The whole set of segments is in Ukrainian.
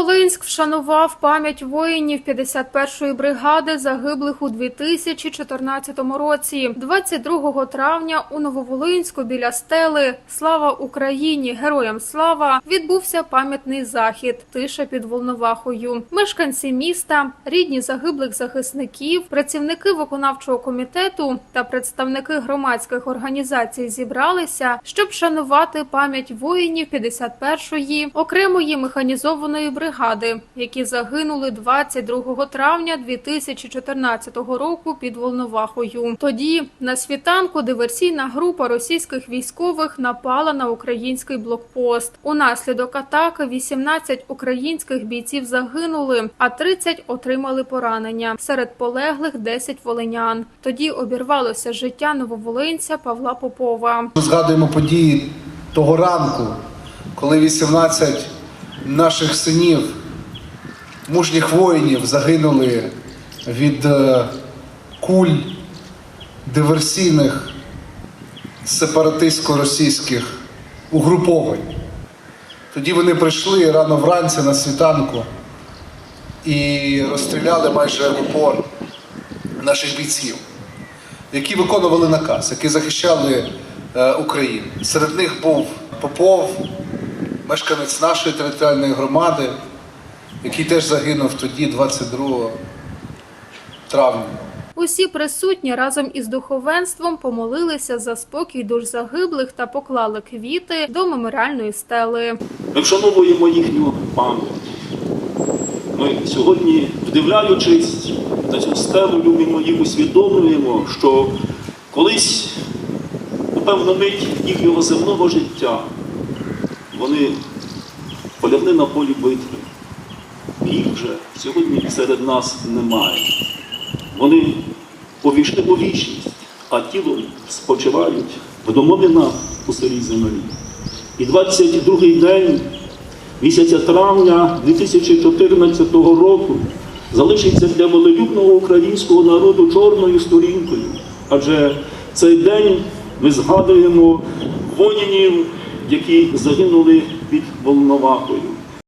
Нововолинськ вшанував пам'ять воїнів 51-ї бригади, загиблих у 2014 році. 22 травня у Нововолинську біля стели «Слава Україні! Героям слава!» відбувся пам'ятний захід «Тиша під Волновахою». Мешканці міста, рідні загиблих захисників, працівники виконавчого комітету та представники громадських організацій зібралися, щоб шанувати пам'ять воїнів 51-ї окремої механізованої бригади, які загинули 22 травня 2014 року під Волновахою. Тоді на світанку диверсійна група російських військових напала на український блокпост. Унаслідок атаки 18 українських бійців загинули, а 30 отримали поранення. Серед полеглих 10 волинян. Тоді обірвалося життя нововолинця Павла Попова. Згадуємо події того ранку, коли 18 наших синів, мужніх воїнів, загинули від е, куль диверсійних сепаратистсько-російських угруповань. Тоді вони прийшли рано вранці на світанку і розстріляли майже в упор наших бійців які виконували наказ, які захищали е, Україну. Серед них був Попов, мешканець нашої територіальної громади, який теж загинув тоді, 22 травня. Усі присутні разом із духовенством помолилися за спокій душ загиблих та поклали квіти до меморіальної стели. Ми вшановуємо їхню пам'ять. Ми сьогодні, вдивляючись на цю стелу, любимо їх усвідомлюємо, що колись, у певну мить їхнього земного життя, вони полягли на полі битви. Їх вже сьогодні серед нас немає. Вони увійшли у вічність, а тілом спочивають в домовинах у селі землі. І 22-й день місяця травня 2014 року залишиться для волелюбного українського народу чорною сторінкою. Адже цей день ми згадуємо воїнів, які загинули під Волновахою.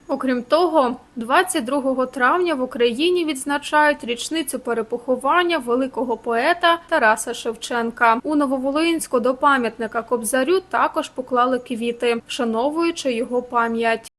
Окрім того, 22 травня в Україні відзначають річницю перепоховання великого поета Тараса Шевченка. У Нововолинську до пам'ятника Кобзарю також поклали квіти, вшановуючи його пам'ять.